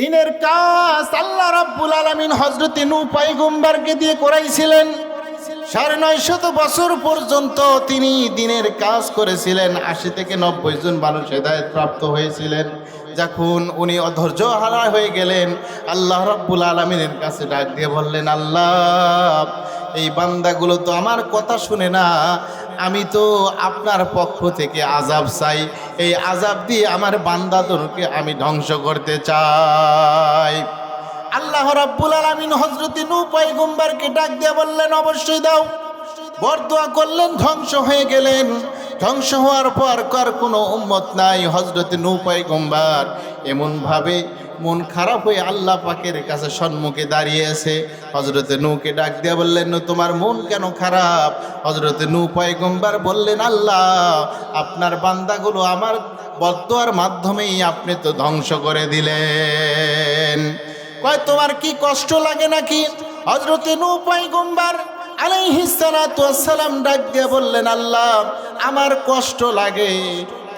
দিনের কাজ আল্লাহ রাব্বুল আলামিন হযরত নূহ পয়গম্বরকে দিয়ে করাইছিলেন। সাড়ে নয় শত বছর পর্যন্ত তিনি দিনের কাজ করেছিলেন। আশি থেকে নব্বই জন মানুষ হেদায়ত প্রাপ্ত হয়েছিলেন। যখন উনি অধৈর্য হারা হয়ে গেলেন, আল্লাহ রাব্বুল আলমিনের কাছে ডাক দিয়ে বললেন, আল্লাহ এই বান্দাগুলো তো আমার কথা শুনে না। আমি তো আপনার পক্ষ থেকে আজাব চাই। এই আজাব দিয়ে আমার বান্দাদেরকে আমি ধ্বংস করতে চাই। আল্লাহ রাব্বুল আলামিন হযরত পাই গুম্বারকে ডাক দিয়ে বললেন, অবশ্যই দাও। বরদোয়া করলেন ধ্বংস হয়ে গেলেন। ধ্বংস হওয়ার পর কার কোনো উম্মত নাই হজরত নূহ পয়গম্বর। এমনভাবে মন খারাপ হয়ে আল্লাহ পাকের কাছে সম্মুখে দাঁড়িয়েছে। হজরতে নৌকে ডাক দিয়ে বললেন "নূহ, তোমার মন কেন খারাপ? হজরতে নূ পয়গম্বর বললেন আল্লাহ আপনার বান্দাগুলো আমার বদোয়ার মাধ্যমেই আপনি তো ধ্বংস করে দিলেন। কয় তোমার কি কষ্ট লাগে নাকি? হজরতে নূ পয়গম্বর আলাইহিসালাম ডাক দিয়ে বললেন, আল্লাহ, আমার কষ্ট লাগে,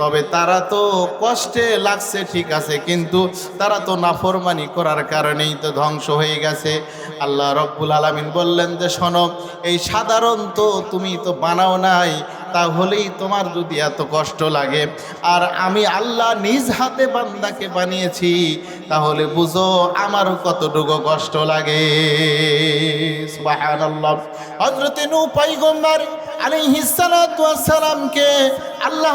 তবে তারা তো কষ্টে লাগছে, ঠিক আছে, কিন্তু তারা তো নাফরমানি করার কারণেই তো ধ্বংস হয়ে গেছে। আল্লাহ রব্বুল আলমিন বললেন যে, শোনো, এই সাধারণ তো তুমি তো বানাও নাই তাহলেই তোমার যদি এত কষ্ট লাগে। আর আমি আল্লাহ নিজ হাতে বান্দাকে বানিয়েছি, তাহলে বুঝো আমারও কতটুকু কষ্ট লাগে। আল্লাহ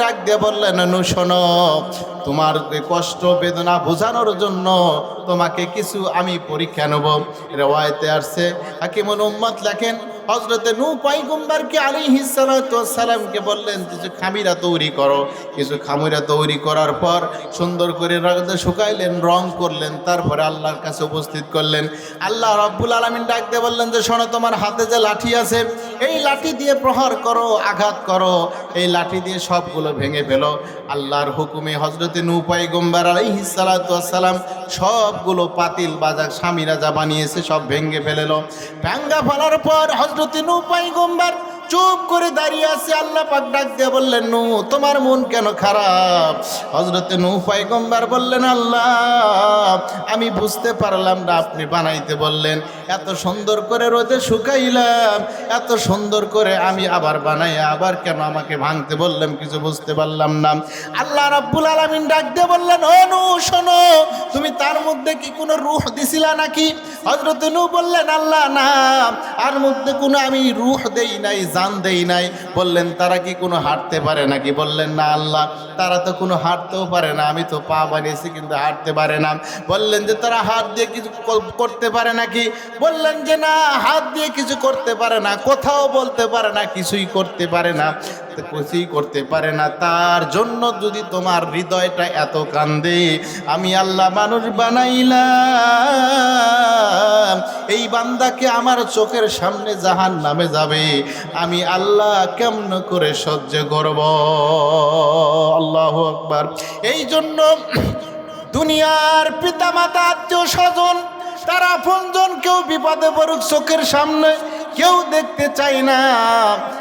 ডাক দিয়ে বললেন শোনো, তোমার কষ্ট বেদনা বোঝানোর জন্য তোমাকে কিছু আমি পরীক্ষা নেব। রেওয়ায়তে আসছে, হাকিমুল উম্মত লেখেন হজরতে নূ পয়গম্বরকে আলাইহিস সালাতু ওয়াস সালামকে বললেন, কিছু খামিরা তৈরি করো। কিছু খামিরা তৈরি করার পর সুন্দর করে শুকাইলেন, রং করলেন, তারপরে আল্লাহর কাছে উপস্থিত করলেন। আল্লাহ রাব্বুল আলামিন ডাকতে বললেন যে, শোনো, তোমার হাতে যে লাঠি আছে, এই লাঠি দিয়ে প্রহার করো, আঘাত করো। এই লাঠি দিয়ে সবগুলো ভেঙে ফেলো। আল্লাহর হুকুমে হজরতে নূ পয়গম্বর আলাইহিস সালাতু ওয়াস সালাম সবগুলো পাতিল বাজার স্বামীরা যা বানিয়েছে সব ভেঙ্গে ফেলেল। ভেঙ্গা ফেলার পর হজরত নূ পয়গম্বর চুপ করে দাঁড়িয়ে আছে, আল্লাহ পাক ডাক দিয়ে বললেন নু তোমার মন কেন খারাপ? হজরতে নূ পয়গম্বর বললেন, আল্লাহ, আমি বুঝতে পারলাম না, আপনি বানাইতে বললেন। এত সুন্দর করে রোদে শুকাইলাম, এত সুন্দর করে আমি আবার বানাই আবার কেন আমাকে ভাঙতে বললাম কিছু বুঝতে পারলাম না। আল্লাহ রাব্বুল আলামিন ডাক দিয়ে বললেন, ও নু শোনো, তুমি তার মধ্যে কি কোনো রুহ দিছিলা নাকি? হজরত নূ বললেন, আল্লাহ, না আর মধ্যে কোনো আমি রুহ দেই নাই জান দেই নাই। বললেন, তারা কি কোনো হাঁটতে পারে নাকি? বললেন, না আল্লাহ, তারা তো কোনো হাঁটতেও পারে না। আমি তো পা বানিয়েছি, কিন্তু হাঁটতে পারে না। বললেন যে, তারা হাত দিয়ে কিছু করতে পারে নাকি? বললেন যে, না, হাত দিয়ে কিছু করতে পারে না, কোথাও বলতে পারে না, কিছুই করতে পারে না। কিছুই করতে পারে না, তার জন্য যদি তোমার হৃদয়টা এত কান্দে, আমি আল্লাহ মানুষ বানাইলাম। এই বান্দাকে আমার চোখের সামনে জাহান নামে যাবে, আমি আল্লাহ কেমন করে সহ্য করব? আল্লাহ আকবার। এই জন্য দুনিয়ার পিতামাতা, আত্মীয় স্বজন, তারা আপনজন কেউ বিপদে পড়ুক চোখের সামনে, কেউ দেখতে চায় না।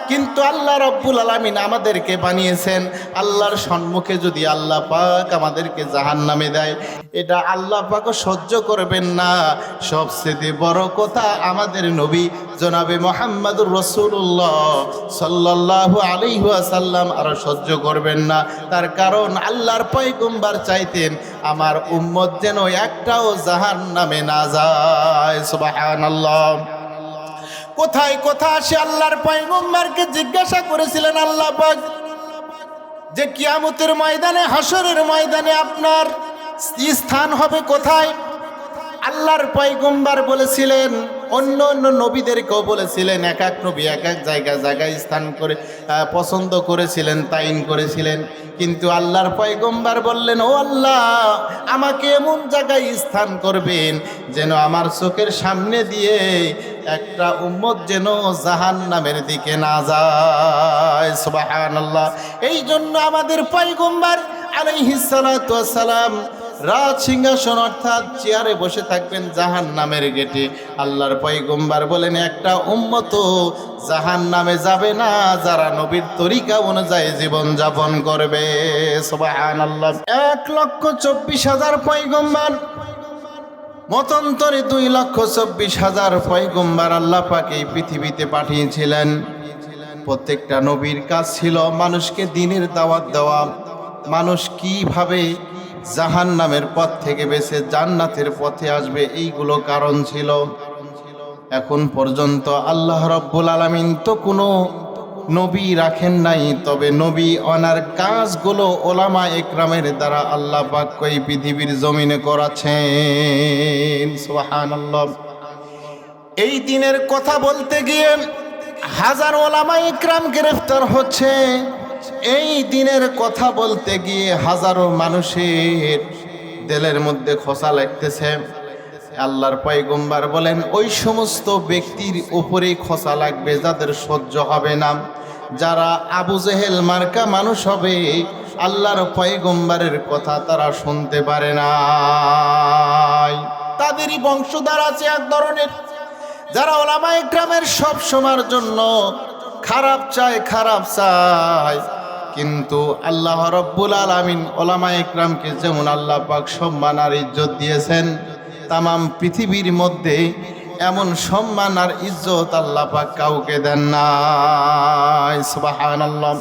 কিন্তু আল্লাহ রব্বুল আলমিন আমাদেরকে বানিয়েছেন, আল্লাহর সম্মুখে যদি আল্লাহ পাক আমাদেরকে জাহান নামে দেয়, এটা আল্লাহ পাকও সহ্য করবেন না। সবচেয়ে বড় কথা আমাদের নবী জনাবে মোহাম্মদুর রসুল্লাহ সাল্লাহ আলিহাসাল্লাম আরও সহ্য করবেন না। তার কারণ আল্লাহর পয়গম্বার চাইতেন, আমার উম্মত যেন একটাও জাহান নামে না যায়। সুবাহান আল্লাহ কোথায় কোথায়? সে আল্লাহর পয়গম্বরকে জিজ্ঞাসা করেছিলেন, আল্লাহ পাক, যে কিয়ামতের ময়দানে হাসরের ময়দানে আপনার স্থান হবে কোথায়? আল্লাহর পয়গম্বর বলেছিলেন, অন্য অন্য নবীদেরকেও বলেছিলেন, এক এক নবী, এক এক জায়গা, জায়গায় স্থান করে পছন্দ করেছিলেন, তাইন করেছিলেন। কিন্তু আল্লাহর পয়গম্বর বললেন, ও আল্লাহ, আমাকে এমন জায়গায় স্থান করবেন যেন আমার চোখের সামনে দিয়ে একটা উম্মত যেন জাহান নামের দিকে না যায়। আল্লাহ এই জন্য আমাদের পয়গম্বর আলাইহিস সালাম রাজ সিংহাসন অর্থাৎ চেয়ারে বসে থাকবেন জাহান নামের গেটে। আল্লাহর পয়গম্বার বলেন, একটা উম্মত জাহান নামে যাবে না, যারা নবীর তরিকা অনুযায়ী জীবন যাপন করবে। সুবহানাল্লাহ। এক লক্ষ চব্বিশ হাজার পয়গম্বার। মতন্তরে দুই লক্ষ চব্বিশ হাজার পয়গম্বার আল্লাহ পাকে পৃথিবীতে পাঠিয়েছিলেন। প্রত্যেকটা নবীর কাজ ছিল মানুষকে দিনের দাওয়াত দেওয়া। মানুষ কীভাবে জাহান নামের পথ থেকে বেছে জান্নাতের পথে আসবে এইগুলো কারণ ছিল। এখন পর্যন্ত আল্লাহ রব্বুল আলমিন তো কোনো নবী রাখেন নাই, তবে নবী অনার কাজগুলো ওলামা একরামের দ্বারা আল্লাহ পাক এই পৃথিবীর জমিনে করাছেন। এই দিনের কথা বলতে গিয়ে হাজার ওলামা ইকরাম গ্রেফতার হচ্ছে। এই দিনের কথা বলতে গিয়ে হাজারো মানুষের দিলের মধ্যে খোসা লাগতেছে। আল্লাহর পয়গম্বার বলেন, ওই সমস্ত ব্যক্তির উপরেই খোসা লাগবে, যাদের সহ্য হবে না। যারা আবু জেহেল মার্কা মানুষ হবে, আল্লাহর পয়গম্বারের কথা তারা শুনতে পারে না তাদেরই বংশধার আছে এক ধরনের। যারা ওলামা ইকরামের সব সময়ের জন্য খারাপ চায় খারাপ চায়। কিন্তু আল্লাহ রব্বুল আলমিন ওলামা ইকরামকে যেমন আল্লাহ পাক সম্মান আর ইজ্জত দিয়েছেন, তামাম পৃথিবীর মধ্যে এমন সম্মান আর ইজ্জত আল্লাহ পাক কাউকে দেন না সুবহানাল্লাহ।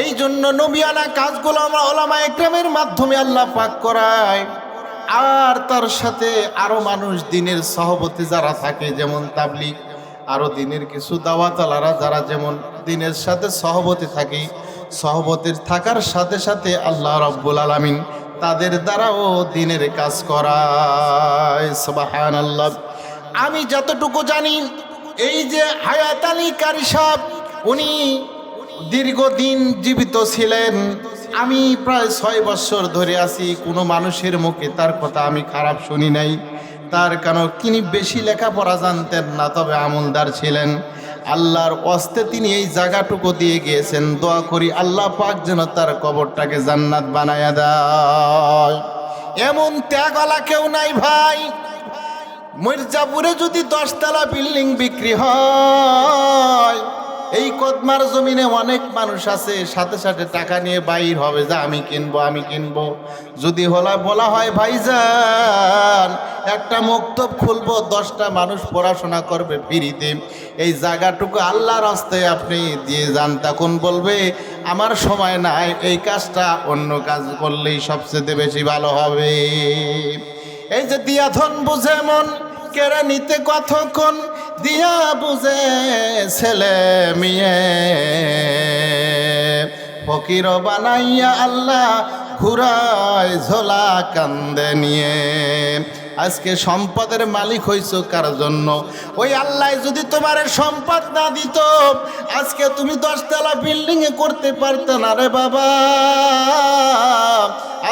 এই জন্য নবিয়ানা কাজগুলো আমরা ওলামা ইকরামের মাধ্যমে আল্লাহ পাক করায়। আর তার সাথে আরও মানুষ দিনের সহবতে যারা থাকে, যেমন তাবলিক আরও দিনের কিছু দাওয়াতালারা যারা যেমন দিনের সাথে সহবতে থাকি, সহবতের থাকার সাথে সাথে আল্লাহ রব্বুল আলামিন তাদের দ্বারাও দিনের কাজ করায়। আল্লাহ আমি যতটুকু জানি, এই যে হায়াত আলী কারি সাহেব, উনি দীর্ঘদিন জীবিত ছিলেন। আমি প্রায় ছয় বছর ধরে আছি, কোনো মানুষের মুখে তার কথা আমি খারাপ শুনি নাই। তার কারণ তিনি বেশি লেখাপড়া জানতেন না, তবে আমলদার ছিলেন। আল্লাহর অস্তে তিনি এই জায়গাটুকু দিয়ে গিয়েছেন। দোয়া করি আল্লাহ পাক যেন তার কবরটাকে জান্নাত বানায়া দেয়। এমন ত্যাগলা কেউ নাই ভাই। মির্জাপুরে যদি দশতলা বিল্ডিং বিক্রি হয় এই কদমার জমিনে অনেক মানুষ আছে, সাথে সাথে টাকা নিয়ে বাইর হবে, যে আমি কিনবো আমি কিনবো। যদি হলা বলা হয়, ভাইজান, একটা মক্তব খুলবো, দশটা মানুষ পড়াশোনা করবে ফিরিতে। এই জায়গাটুকু আল্লাহর রাস্তায় আপনি দিয়ে যান। তখন বলবে, আমার সময় নাই, এই কাজটা অন্য কাজ করলেই সবচেয়ে বেশি ভালো হবে। এই যে দিয়াধন বুঝে মন, কেড়ে নিতে কতক্ষণ? দিয়া বুঝে ছেলে মিয়ে। ফকির বানাইয়া আল্লাহ ঘুরায় ঝোলা কান্দে নিয়ে। আজকে সম্পদের মালিক হইছো কার জন্য? ওই আল্লাহ যদি তোমার সম্পদ না দিত, আজকে তুমি দশতলা বিল্ডিং এ করতে পারতে না রে বাবা।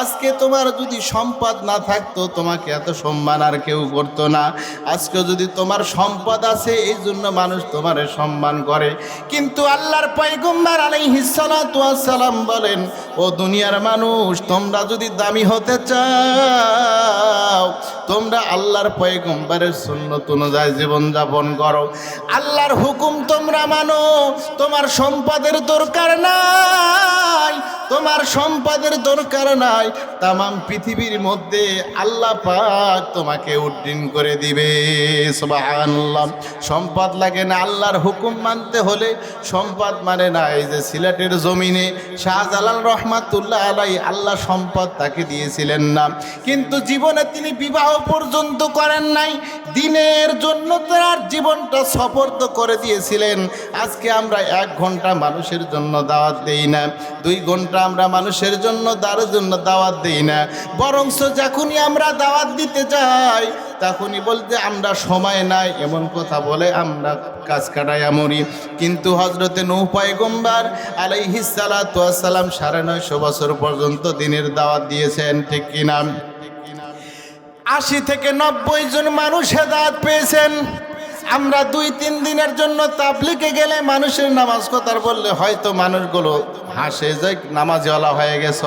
আজকে তোমার যদি সম্পদ না থাকতো, তোমাকে এত সম্মান আর কেউ করতো না। আজকে যদি তোমার সম্পদ আছে, এই জন্য মানুষ তোমারে সম্মান করে। কিন্তু আল্লাহর পয়গম্বর আলাইহিস সালাতু ওয়াস সালাম বলেন, ও দুনিয়ার মানুষ, তোমরা যদি দামি হতে চাও তোমরা আল্লাহর পয়গম্বরের সুন্নত অনুযায়ী জীবন যাপন করো। আল্লাহর হুকুম তোমরা মানো, তোমার সম্পদের দরকার নাই, তোমার সম্পদের দরকার নাই। তামাম পৃথিবীর মধ্যে আল্লাহ পাক তোমাকে উড্ডীন করে দিবে, সুবহানাল্লাহ। সম্পদ লাগে না আল্লাহর হুকুম মানতে হলে, সম্পদ মানে না এই যে সিলেটের জমিনে শাহজালাল রহমাতুল্লাহ আলাই আল্লাহ সম্পদ তাকে দিয়েছিলেন না। কিন্তু জীবনে তিনি বিবাহ পর্যন্ত করেন নাই। দিনের জন্য তার জীবনটা সফর্দ করে দিয়েছিলেন। আজকে আমরা এক ঘণ্টা মানুষের জন্য দাওয়াত দেই না। দুই ঘণ্টা আমরা মানুষের জন্য, তার জন্য দাওয়াত দেই না। বরংস যখনই আমরা দাওয়াত দিতে যাই, তখনই বলতে আমরা সময় নাই। এমন কথা বলে আমরা কাজ কাটাইয়া মরি। কিন্তু হজরতে নৌ পয়গম্বার আলাইহিসালাম সাড়ে নয়শো বছর পর্যন্ত দিনের দাওয়াত দিয়েছেন, ঠিক কিনা? আশি থেকে নব্বই জন মানুষ হেদায়ত পেয়েছেন। আমরা দুই, তিন দিনের জন্য তাবলিকে গেলে মানুষের নামাজ কথার বললে হয়তো মানুষগুলো হাসে যে নামাজওয়ালা হয়ে গেছ।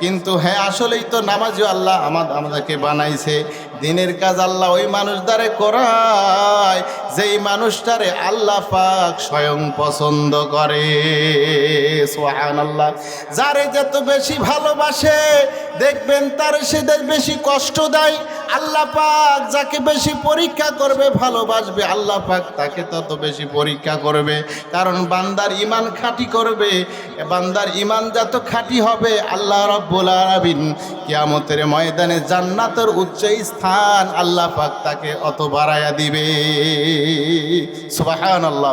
কিন্তু হ্যাঁ আসলেই তো নামাজও আল্লাহ আমাদের আমাদেরকে বানাইছে। দিনের কাজ আল্লাহ ওই মানুষ দ্বারে করায়, যেই মানুষটারে আল্লাহ পাক স্বয়ং পছন্দ করে। সোহান আল্লাহ যারে যত বেশি ভালোবাসে, দেখবেন তার সেদের বেশি কষ্ট দেয়। আল্লাহ পাক যাকে বেশি পরীক্ষা করবে, ভালোবাসবে, আল্লাহ পাক তাকে তত বেশি পরীক্ষা করবে। কারণ বান্দার ইমান খাঁটি করবে, বান্দার ইমান যত খাঁটি হবে, আল্লাহ রব্বুল আলামিন কিয়ামতের ময়দানে জান্নাতের উচ্চ স্থান আল্লাহ পাক তাকে অত বাড়াইয়া দিবে। সুবহানাল্লাহ।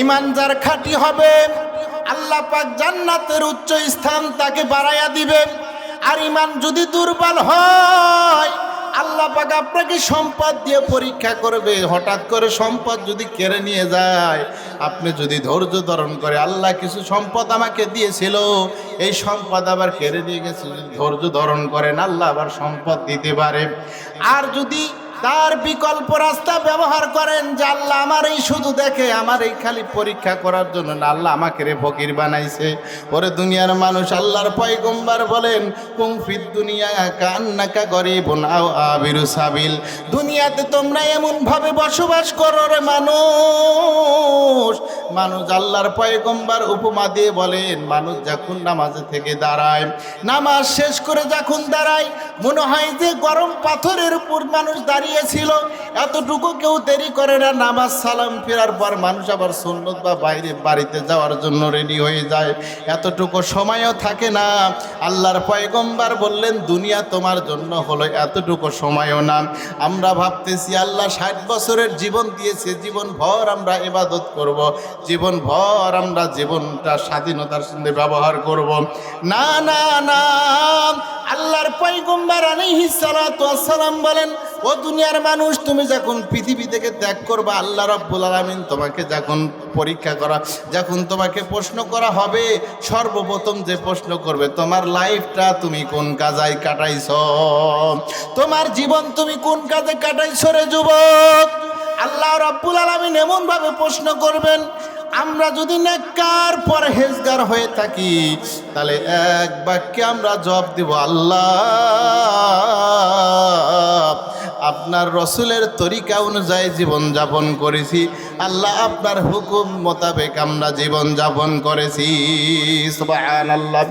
ইমান যার খাঁটি হবে, আল্লাহ পাক জান্নাতের উচ্চ স্থান তাকে বাড়াইয়া দিবে। আর ইমান যদি দুর্বল হয় আল্লাহ পাক আপনাকে সম্পদ দিয়ে পরীক্ষা করবে। হঠাৎ করে সম্পদ যদি কেড়ে নিয়ে যায়, আপনি যদি ধৈর্য ধারণ করে আল্লাহ কিছু সম্পদ আমাকে দিয়েছিল, এই সম্পদ আবার কেড়ে নিয়ে গেছে, যদি ধৈর্য ধারণ করেন, আল্লাহ আবার সম্পদ দিতে পারে। আর যদি তার বিকল্প রাস্তা ব্যবহার করেন যে আল্লাহ আমার এই শুধু দেখে আমার এই খালি পরীক্ষা করার জন্য। না, আল্লাহ আমাকে রে ফকির বানাইছে। পরে দুনিয়ার মানুষ আল্লাহর পয়গম্বার বলেন কুমফির দুনিয়া কান্নাকা গরিব নাও আবিরু সাবিল। দুনিয়াতে তোমরা এমনভাবে বসবাস করো রে মানুষ। মানুষ আল্লাহর পয়গম্বার উপমা দিয়ে বলেন, মানুষ যখন নামাজে থেকে দাঁড়ায়, নামাজ শেষ করে যখন দাঁড়ায়, মনে হয় যে গরম পাথরের উপর মানুষ দাঁড়িয়েছিল। এতটুকু কেউ দেরি করে না, নামাজ সালাম ফেরার পর মানুষ আবার সুন্নত বা বাইরে বাড়িতে যাওয়ার জন্য রেডি হয়ে যায়। এতটুকু সময়ও থাকে না। আল্লাহর পয়গম্বার বললেন, দুনিয়া তোমার জন্য হলো এতটুকু সময়ও না। আমরা ভাবতেছি, আল্লাহ ষাট বছরের জীবন দিয়েছে, জীবন ভর আমরা এবাদত করব। জীবন ভর আমরা জীবনটা স্বাধীনতার সঙ্গে ব্যবহার করব। না না না। আল্লাহর পয়গম্বার আলাইহিস সালাতু বলেন, ও দুনিয়ার মানুষ, তুমি যখন পৃথিবী থেকে ত্যাগ করবা, আল্লাহ রাব্বুল আলামিন তোমাকে যখন পরীক্ষা করা, যখন তোমাকে প্রশ্ন করা হবে, সর্বপ্রথম যে প্রশ্ন করবে, তোমার লাইফটা তুমি কোন কাজায় কাটাইছ? তোমার জীবন তুমি কোন কাজে কাটাইছ রে যুবক? আল্লাহ রাব্বুল আলামিন এমন ভাবে প্রশ্ন করবেন, আমরা যদি নেককার পরহেজগার হয়ে থাকি, তাহলে এক বাক্যে আমরা জবাব দিব, আল্লাহ, আপনার রসুলের তরিকা অনুযায়ী জীবন যাপন করেছি। আল্লাহ, আপনার হুকুম মোতাবেক আমরা জীবন যাপন করেছি। সুবহানাল্লাহ।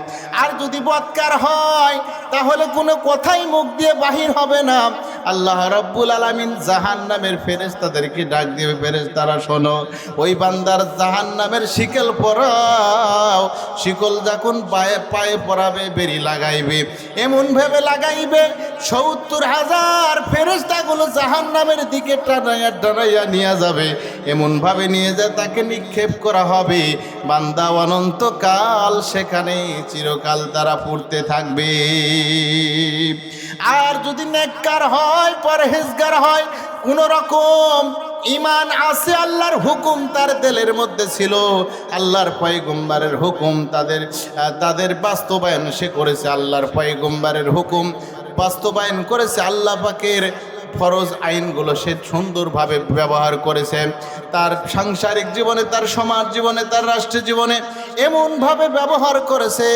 আর যদি বৎকার হয়, তাহলে কোনো কথাই মুখ দিয়ে বাহির হবে না। আল্লাহ রব্বুল আলামিন জাহান নামের ফেরেস্তাদেরকে ডাক দিবে ফেরেস্তারা শোনো, ওই বান্দার জাহান নামের শিকল পরাও, শিকল যখন পায়ে পায়ে পরাবে, বেরি লাগাইবে। এমন ভেবে লাগাইবে, সত্তর হাজার ফেরেস্তাগুলো জাহান নামের দিকে টানাইয়া টানাইয়া নিয়ে যাবে। এমনভাবে নিয়ে যায়, তাকে নিক্ষেপ করা হবে। বান্দা অনন্তকাল সেখানে চিরকাল তারা পড়তে থাকবে। আর যদি নেককার হয়, পরহেজগার হয় কোন রকম ইমান আছে আল্লাহর হুকুম তার দিলের মধ্যে ছিল। আল্লাহর পয়গম্বারের হুকুম তাদের তাদের বাস্তবায়ন সে করেছে, আল্লাহর পয়গম্বারের হুকুম বাস্তবায়ন করেছে, আল্লাহ পাকের ফরজ আইনগুলো সে সুন্দরভাবে ব্যবহার করেছে। তার সাংসারিক জীবনে, তার সমাজ জীবনে, তার রাষ্ট্র জীবনে এমনভাবে ব্যবহার করেছে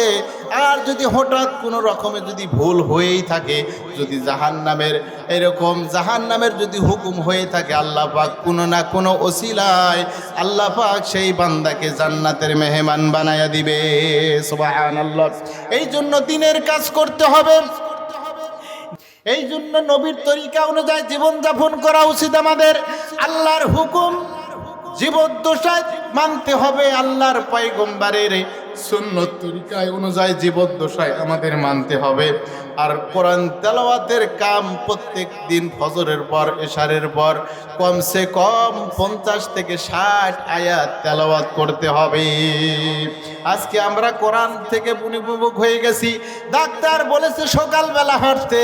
আর যদি হঠাৎ কোনো রকমে যদি ভুল হয়েই থাকে, যদি জাহান নামের এরকম জাহান নামের যদি হুকুম হয়ে থাকে, আল্লাহ পাক কোনো না কোনো ওসিলায় আল্লাহ পাক সেই বান্দাকে জান্নাতের মেহমান বানায়া দিবে। সুবহানাল্লাহ। এই জন্য দিনের কাজ করতে হবে। এই জন্য নবীর তরিকা অনুযায়ী জীবনযাপন করা উচিত আমাদের। আল্লাহর হুকুম জীবদ্দশায় মানতে হবে, আল্লাহর পয়গম্বারের সুন্নত তরিকায় অনুযায়ী জীবদ্দশায় আমাদের মানতে হবে। আর কোরআন তেলাওয়াতের কাম প্রত্যেক দিন ফজরের পর, এশারের পর, কমসে কম পঞ্চাশ থেকে ষাট আয়াত তেলাওয়াত করতে হবে। আজকে আমরা কোরআন থেকে বুনিবুমুখ হয়ে গেছি। ডাক্তার বলেছে সকালবেলা হাঁটতে,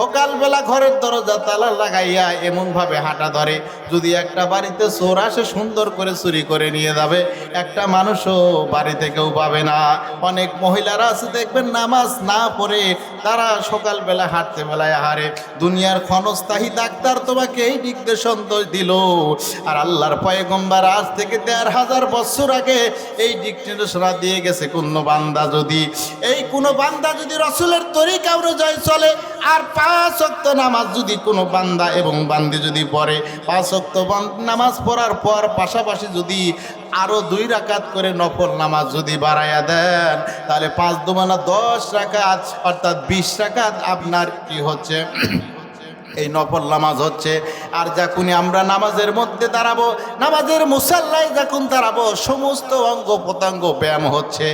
সকালবেলা ঘরের দরজা তালা লাগাইয়া এমনভাবে হাঁটা ধরে। যদি একটা বাড়িতে চোর আসে, সুন্দর করে চুরি করে নিয়ে যাবে। একটা মানুষও বাড়িতে কেউ পাবে না। অনেক মহিলারা আছে, দেখবেন নামাজ না পড়ে তার তারা সকালবেলা হাঁটতে বেলায় হারে দুনিয়ার ক্ষণস্থায়ী ডাক্তার তোমাকে এই নির্দেশন তো দিল। আর আল্লাহর পয়গম্বার আজ থেকে দেড় হাজার বছর আগে এই নির্দেশনা দিয়ে গেছে, কোনো বান্দা যদি, এই কোনো বান্দা যদি রসুলের তরিকা অনুযায়ী চলে, আর পাঁচ অক্ত নামাজ যদি কোনো বান্দা এবং বান্দি যদি পড়ে, পাঁচ অক্ত নামাজ পড়ার পর পাশাপাশি যদি আরও দুই রাকাত করে নফল নামাজ যদি বাড়াইয়া দেন, তাহলে পাঁচ দুমানা দশ রাকাত, অর্থাৎ বিশ রাকাত আপনার কি হচ্ছে? এই নফল নামাজ হচ্ছে। আর যখনই আমরা নামাজের মধ্যে দাঁড়াবো, নামাজের মুসাল্লায় যখন দাঁড়াবো, সমস্ত অঙ্গ প্রত্যঙ্গ ব্যায়াম হচ্ছে।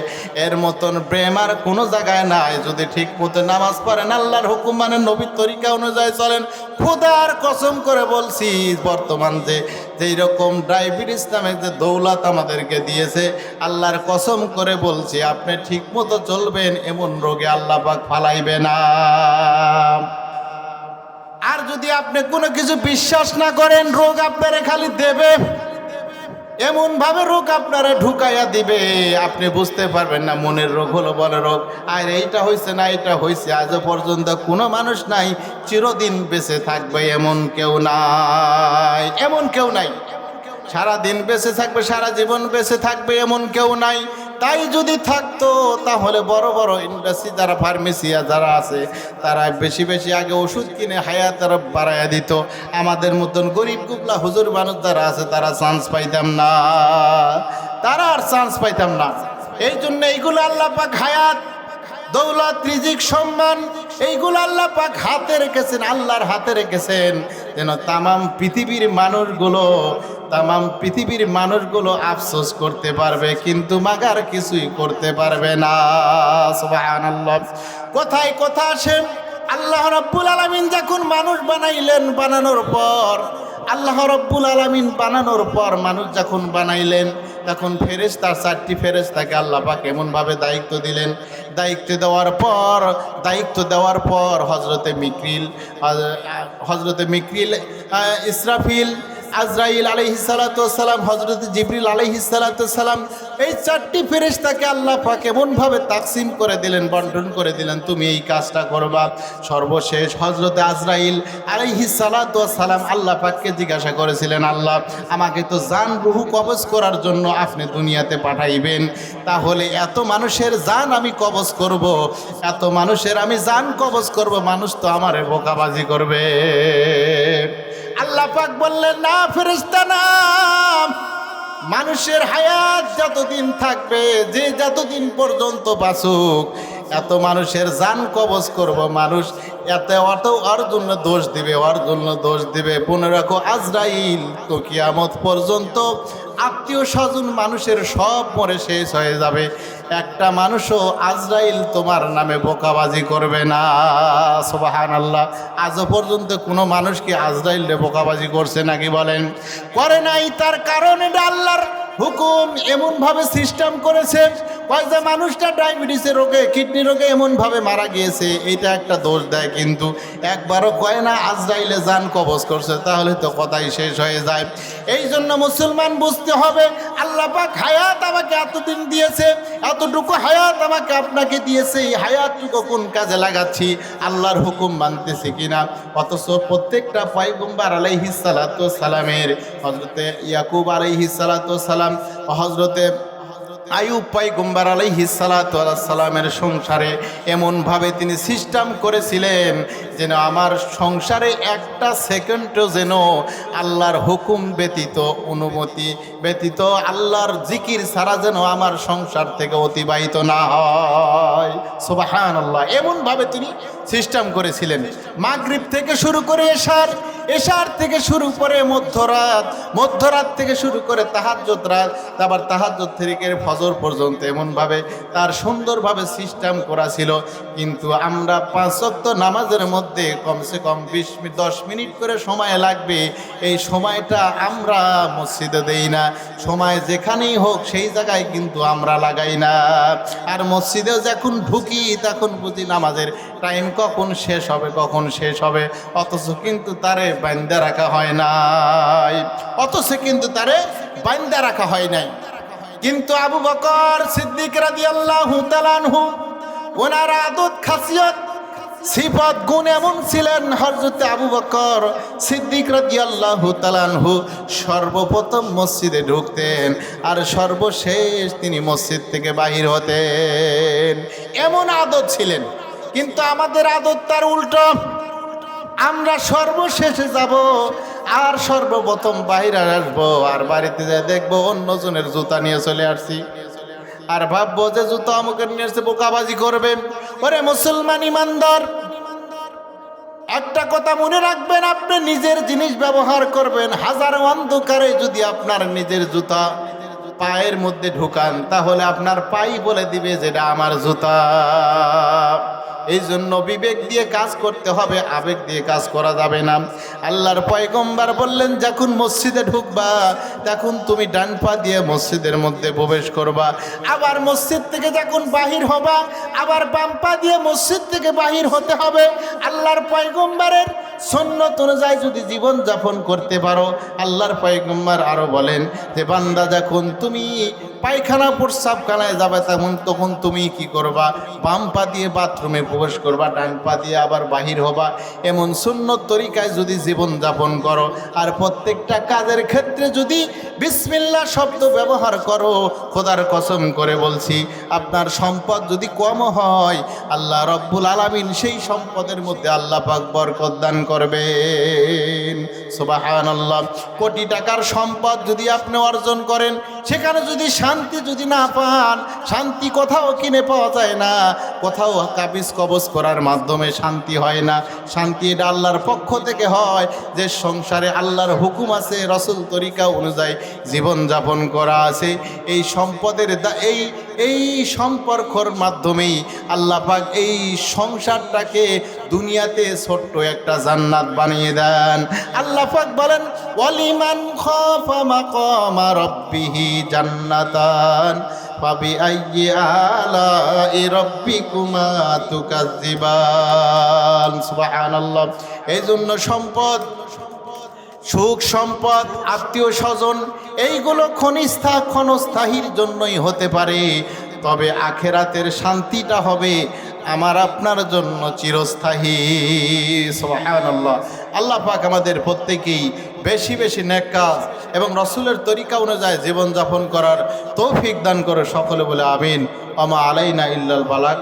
এর মতন ব্যায়াম আর কোনো জায়গায় নাই। যদি ঠিক মতো নামাজ পড়েন, আল্লাহর হুকুম মানে নবীর তরিকা অনুযায়ী চলেন। খোদার কসম করে বলছি, বর্তমান যে, যেই রকম ডায়াবেটিস নামে যে দৌলত আমাদেরকে দিয়েছে, আল্লাহর কসম করে বলছি, আপনি ঠিক মতো চলবেন, এমন রোগে আল্লাহ পাক ফালাইবে না। আর যদি আপনি কোনো কিছু বিশ্বাস না করেন, রোগ আপনারে খালি দেবে। এমন ভাবে রোগ আপনারা ঢুকাইয়া দিবে। আপনি বুঝতে পারবেন না, মনের রোগ হলো বলে রোগ। আর, এইটা হয়েছে না এটা হয়েছে আজও পর্যন্ত কোনো মানুষ নাই, চিরদিন বেঁচে থাকবে এমন কেউ নাই। এমন কেউ নাই। সারা দিন বেঁচে থাকবে, সারা জীবন বেঁচে থাকবে এমন কেউ নাই। তাই যদি থাকতো, তাহলে বড় বড় ইন্ডাস্ট্রি যারা ফার্মেসিয়া যারা আছে, তারা বেশি বেশি আগে ওষুধ কিনে হায়াত তারা বাড়াইয়া দিত। আমাদের মতন গরিব গুবলা হুজুর মানুষ যারা আছে, তারা চান্স পাইতাম না। তারা আর চান্স পাইতাম না। এই জন্য এইগুলো আল্লাহ পাক হায়াত দৌলত, রিজিক, সম্মান, এইগুলো আল্লাহ পাক হাতে রেখেছেন, আল্লাহর হাতে রেখেছেন। যেন তামাম পৃথিবীর মানুষগুলো, তামাম পৃথিবীর মানুষগুলো আফসোস করতে পারবে, কিন্তু মাগার কিছুই করতে পারবে না। কোথায় কথা আসে আল্লাহ রাব্বুল আলামিন যখন মানুষ বানাইলেন বানানোর পর, আল্লাহ রব্বুল আলামিন বানানোর পর মানুষ যখন বানাইলেন তখন ফেরেস তার চারটি ফেরেস তাকে পাক এমনভাবে দায়িত্ব দিলেন। দায়িত্ব দেওয়ার পর, দায়িত্ব দেওয়ার পর হজরতে মিক্রিল হজরতে মিক্রিল ইসরাফিল, আজরাইল আলহিসাল্লাম হজরত জিবরিল আলহিসালাম এই চারটি ফেরেশতাকে আল্লাহ পাক এমনভাবে তাকসিম করে দিলেন, বন্টন করে দিলেন, তুমি এই কাজটা করবা। সর্বশেষ হজরত আজরাইল আলহিসালাম আল্লাহ পাককে জিজ্ঞাসা করেছিলেন, আল্লাহ, আমাকে তো জান রুহু কবজ করার জন্য আপনি দুনিয়াতে পাঠাইবেন। তাহলে এত মানুষের জান আমি কবজ করব, এত মানুষের আমি জান কবজ করব, মানুষ তো আমারে বোকাবাজি করবে। আল্লাহ পাক বললেন, না, ফেরেশতা, না। মানুষের হায়াত যতদিন থাকবে যে যতদিন পর্যন্ত বাঁচুক এত মানুষের জান কবজ করব মানুষ, এত অত ওর জন্য দোষ দিবে ওর জন্য দোষ দিবে। মনে রাখো আজরাইল, তো কিয়ামত পর্যন্ত আত্মীয় স্বজন মানুষের সব মরে শেষ হয়ে যাবে। একটা মানুষও আজরাইল তোমার নামে বোকাবাজি করবে না। সোবাহান আল্লাহ আজও পর্যন্ত কোনো মানুষকে আজরাইলে বোকাবাজি করছে নাকি বলেন? করে নাই, তার কারণে আল্লাহর হুকুম এমনভাবে সিস্টেম করেছে, কয় যে মানুষটা ডায়াবেটিসের রোগে কিডনি রোগে এমনভাবে মারা গিয়েছে এটা একটা দোষ দেয় কিন্তু একবারও কয় না, আজরাইলে যান কবজ করছে, তাহলে তো কথাই শেষ হয়ে যায়। এই জন্য মুসলমান বুঝতে হবে, আল্লাহ পাক হায়াত আমাকে এতদিন দিয়েছে, এতটুকু হায়াত আমাকে আপনাকে দিয়েছে, এই হায়াতটুকু কোন কাজে লাগাচ্ছি, আল্লাহর হুকুম মানতেছি কিনা? অথচ প্রত্যেকটা পয়গম্বার আলাইহিস সালামের হজরতে ইয়াকুব আলাইহিস সালাতু সালাম হজরতে আয়ুব পাইগম্বার আলাইহি সালামের সংসারে এমনভাবে তিনি সিস্টেম করেছিলেন যেন আমার সংসারে একটা সেকেন্ডও যেন আল্লাহর হুকুম ব্যতীত অনুমতি ব্যতীত আল্লাহর জিকির ছাড়া যেন আমার সংসার থেকে অতিবাহিত না হয়। সুবাহান আল্লাহ এমনভাবে তিনি সিস্টেম করেছিলেন। মাগরিব থেকে শুরু করে এশার এশার থেকে শুরু করে মধ্যরাত মধ্যরাত থেকে শুরু করে তাহাজ্জত রাত, তারপর তাহাজ্জত থেকে ফজর পর্যন্ত এমনভাবে তার সুন্দরভাবে সিস্টেম করা ছিল। কিন্তু আমরা পাঁচ ওয়াক্ত নামাজের মধ্যে কমসে কম বিশ দশ মিনিট করে সময় লাগবে। এই সময়টা আমরা মসজিদে দেই না। সময় যেখানেই হোক সেই জায়গায় কিন্তু আমরা লাগাই না। আর মসজিদেও যখন ঢুকি, তখন বুঝি নামাজের টাইম কখন শেষ হবে, কখন শেষ হবে। অথচ কিন্তু তারে বান্দা রাখা হয় নাই। অথচ কিন্তু তারে বান্দা রাখা হয় নাই। কিন্তু আবু বকর সিদ্দিক রাদি আল্লাহ ওনার আদত, খাসিয়ত সিফাত গুণ এমন ছিলেন হরজতে আবু বকর সিদ্দিক রাদিয়াল্লাহু তালানহু সর্বপ্রথম মসজিদে ঢুকতেন আর সর্বশেষ তিনি মসজিদ থেকে বাহির হতেন। এমন আদত ছিলেন, কিন্তু আমাদের আদত তার উল্টো। আমরা সর্বশেষে যাব আর সর্বপ্রথম বাইরে আসব আর বাড়িতে যা দেখব অন্যজনের জুতা নিয়ে চলে আসছি। আর ভাববো যে জুতো আমাকে নিয়ে এসে বোকাবাজি করবে। ওরে মুসলমান ইমানদার, একটা কথা মনে রাখবেন, আপনি নিজের জিনিস ব্যবহার করবেন, হাজার অন্ধকারে যদি আপনার নিজের জুতা পায়ের মধ্যে ঢুকান, তাহলে আপনার পাই বলে দিবে যেটা আমার জুতা। এই জন্য বিবেক দিয়ে কাজ করতে হবে, আবেগ দিয়ে কাজ করা যাবে না। আল্লাহর পয়গম্বার বললেন, যখন মসজিদে ঢুকবা, তখন তুমি ডান পা দিয়ে মসজিদের মধ্যে প্রবেশ করবা। আবার মসজিদ থেকে যখন বাহির হবা, আবার বাম পা দিয়ে মসজিদ থেকে বাহির হতে হবে। আল্লাহর পয়গম্বারের সন্ন্যত অনুযায়ী যদি জীবন যাপন করতে পারো, আল্লাহর পয়গম্বার আরও বলেন যে বান্দা, যখন তুমি পায়খানা প্রস্রাবখানায় যাবে, তখন তখন তুমি কি করবা? বাম পা দিয়ে বাথরুমে প্রবেশ করবা, ডান পা দিয়ে আবার বাহির হবা। এমন সুন্নত তরিকায় যদি জীবন যাপন করো, আর প্রত্যেকটা কাজের ক্ষেত্রে যদি বিসমিল্লা শব্দ ব্যবহার করো, খোদার কসম করে বলছি, আপনার সম্পদ যদি কম হয়, আল্লাহ রব্বুল আলামিন সেই সম্পদের মধ্যে আল্লাহ পাক বরকত দান করবেন। সুবাহান আল্লাহ কোটি টাকার সম্পদ যদি আপনি অর্জন করেন সেখানে যদি শান্তি যদি না পান, শান্তি কোথাও কিনে পাওয়া যায় না। কোথাও কাবিজ কবজ করার মাধ্যমে শান্তি হয় না। শান্তি এটা আল্লাহর পক্ষ থেকে হয় যে সংসারে আল্লাহর হুকুম আছে, রসুল তরিকা অনুযায়ী জীবনযাপন করা আছে। এই সম্পদের এই এই সম্পর্কর মাধ্যমেই আল্লাহ পাক এই সংসারটাকে দুনিয়াতে ছোট্ট একটা জান্নাত বানিয়ে দেন। আল্লাহ পাক বলেন, ওয়ালিমান খাফা মাকামা রাব্বিহি জান্নাতান পাবি আইয়ি আলা রাব্বিকুমা তুকাজ্জিবান সুবহানাল্লাহ। এই জন্য সম্পদ সুখ সম্পদ, আত্মীয় স্বজন, এইগুলো ক্ষণিস্থা ক্ষণস্থায়ীর জন্যই হতে পারে। তবে আখেরাতের শান্তিটা হবে আমার আপনার জন্য চিরস্থায়ী। সুবহানাল্লাহ। আল্লাহ পাক আমাদের প্রত্যেকেই বেশি বেশি নেক কাজ এবং রসুলের তরিকা অনুযায়ী জীবনযাপন করার তৌফিক দান করে সকলে বলে আমিন। আমা আলাইনা ইল্লাল বালাক।